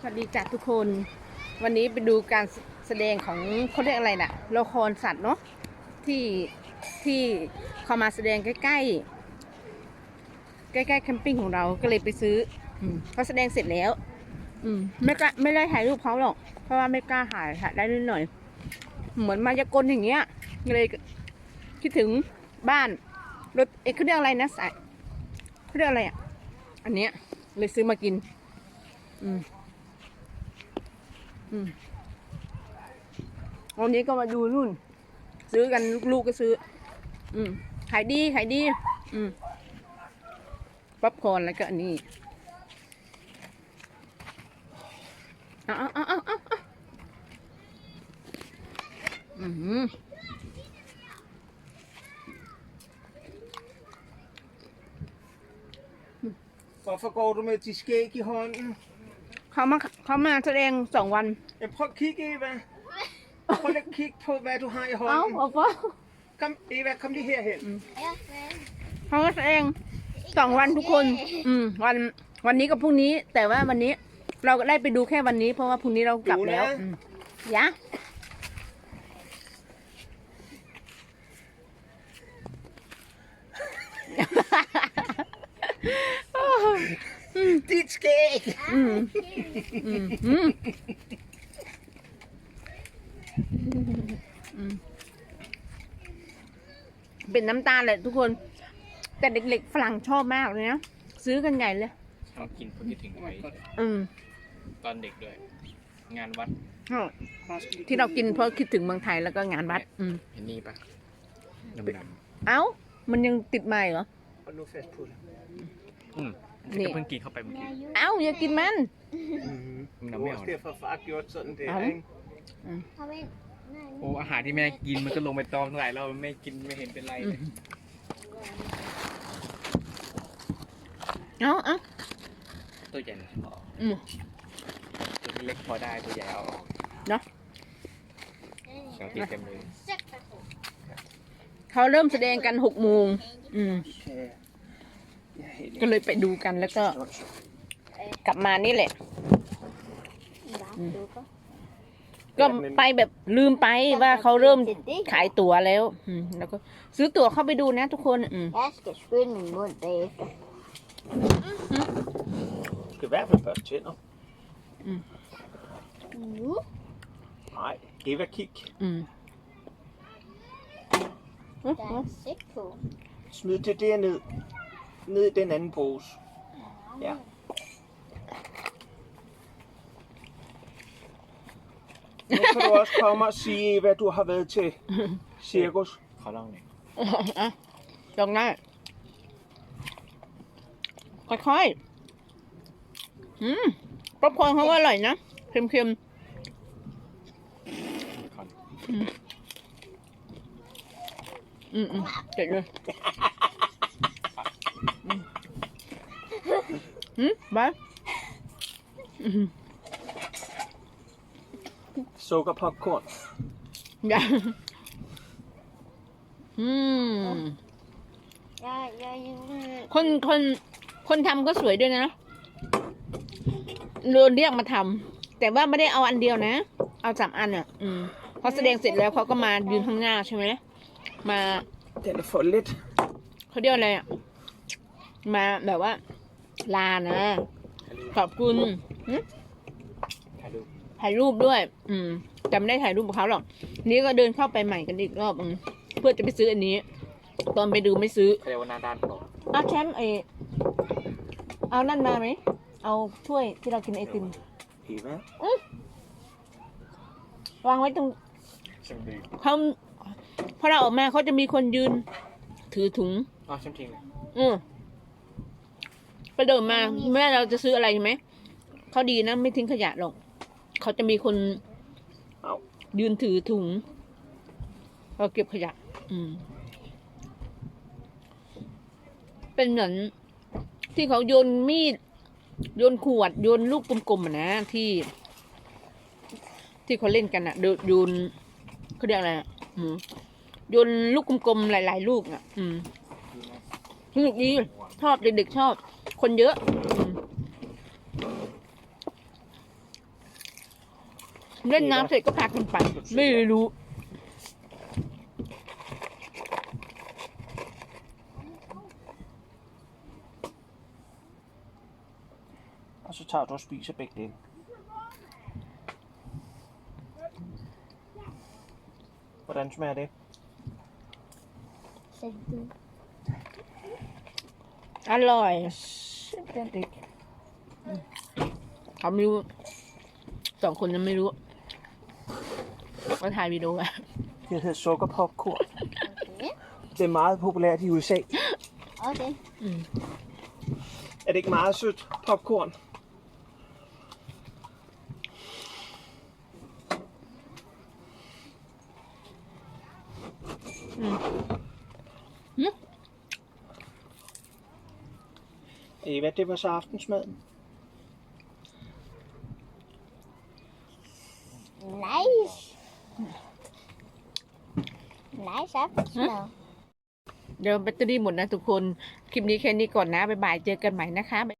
สวัสดีจ้ะทุกคน วันนี้ไปดูการแสดงของเขาเรียกอะไรน่ะละครสัตว์เนาะที่ที่เขามาแสดงใกล้ๆใกล้ๆแคมปิ้งของเราก็เลยไปซื้ออเขาแสดงเสร็จแล้ว อืมไม่กล้าไม่ได้ถ่ายรูปเขาหรอก เพราะว่าไม่กล้าถ่ายถ่ายได้นิดหน่อย เหมือนมายากลอย่างเงี้ยเลยคิดถึงบ้านรถเอ๊ะเขาเรียกอะไรนะสายเขาเรียกอะไรอะอันเนี้ยเลยซื้อมากิน อืม วันนี้ก็มาดูนู่น ซื้อกันลูกๆก็ซื้อ อืมขายดีขายดี อืมป๊อปคอร์นแล้วก็อันนี้เอาเอาเอาเอาเอาเอาอืม Hvorfor går du med dit skæg i hånden? เขามาเขามาแสดงสองวัน Ja, prøv at kigge, Eva. Prøv lige at kigge på, hvad du har i เอ้า hånden. บอกว่า Kom, Eva, kom lige herhen. เขาก็แสดงสองวันทุกคน อืม วันวันนี้กับพรุ่งนี้ แต่ว่าวันนี้ เราก็ได้ไปดูแค่วันนี้ เพราะว่าพรุ่งนี้เรากลับแล้วดูนะอืมยะ Dit skæg! อืมอืมอืมอืมเป็นน้ำตาลแหละทุกคน แต่เด็กๆฝรั่งชอบมากเลยนะ ซื้อกันใหญ่เลย ชอบกินเพราะคิดถึงไว้อืมตอนเด็กด้วย งานวัด ที่เรากินเพราะคิดถึงเมืองไทยแล้วก็งานวัด อืมเห็นนี่ปะดำดเอ้า มันยังติดใหม่เหรอ Hold nu fast på det. ำอืม นี่ ก็เพิ่งกินเข้าไปเมื่อกี้เอ้าอย่ากินมัน Mm. Men Det der er var mere også over det. derfor, far gjorde sådan der, Ja. ikke? โอ้อาหารที่แม่กินมันก็ลงไปตอมหลายรอบไม่กินไม่เห็นเป็นไรอืเลมยเอ้าเอ้าตัวใหญ่นะอืม ตัวเล็กพอได้ตัวใหญ่เอาออกเนอะเดี๋ยวติดเต็มเลยเขาเริ่มแสดงกันหกโมงอืม Ja, ja helt ก็เลยไปดูกันแล้วก็ กลับมานี่แหละ ก็ไปแบบลืมไปว่าเขาริ่มขายตั๋วแล้วอืมแล้วก็ ซื้อตั๋วเข้าไปดูนะทุกคนอืม Jeg skal skynde min mund bagefter. Du skal i hvert fald børste tænder. Nu? Nej, Eva, kig. อืม Der er en sæk på. Smid det der ned. Ned i den anden pose. Ja. Nu kan du også komme og sige, Eva, du har været til cirkus. เขาลองหน่อย อ่ะลองได้ค่อยๆ อืมป๊อปคอร์นเขาก็อร่อยนะ เค็ม ก่อน ๆ อืม อืมอืมเด็ดเลย อืมบายอืม Sukker popcorn. อย่าอืม Jeg, jeg, jeg, คนคนคนทำก็สวยด้วยนะโดนเรียกมาทำแต่ว่าไม่ได้เอาอันเดียวนะ เอาสามอันอะ อืมพอแสดงเสร็จแล้วเขาก็มายืนข้างหน้าใช่ไหมมา Den er for lidt. เขาเรียกอะไรอะมาแบบว่า ลานะ ขอบคุณหึถ่ายรูปถ่ายรูปด้วย อืมจำได้ถ่ายรูปกับเขาหรอก นี้ก็เดินเข้าไปใหม่กันอีกรอบอืมเพื่อจะไปซื้ออันนี้ ตอนไปดูไม่ซื้อเขาเรียกว่าหน้าด้านผมเอาแชมป์เออเอานั่นมาไหม เอาถ้วยที่เรากินไอติม Eva? วางไว้ตรงชิมดีเขาพอเราออกมาเขาจะมีคนยืน ถือถุงอ๋อชิมทิ้งเลยอืม ไปเดินมาแม่เราจะซื้ออะไรใช่ไหมเขาดีนะไม่ทิ้งขยะหรอกเขาจะมีคนเอายืนถือถุงเราเก็บขยะ อืม เป็นเหมือนที่เขาโยนมีด โยนขวด โยนลูกกลมๆอะนะที่ ที่เขาเล่นกันอะโดโยนเขาเรียกอะไรอะอืมโยนลูกกลมๆหลาย ๆ ลูกอะอืมสนุกดีชอบเด็กๆชอบ คนเยอะอืม เล่นน้ำเสร็จก็พากันไป ไม่รู้ Og så tager du og spiser begge dele. Hvordan smager det? Sæt du. อร่อย Simpelthen ikke. เขาไม่รู้สองคนนั้นไม่รู้ว่าถ่ายวิดีโออะ Det hedder sukkerpopcorn. Okay. Det er meget populært i USA. Okay. Er det ikke meget sødt popcorn? Mm. Eva, det var så aftensmaden. Nice. Nice afternoon. เดี๋ยวแบตเตอรี่หมดนะทุกคน คลิปนี้แค่นี้ก่อนนะ บ๊ายบาย เจอกันใหม่นะคะ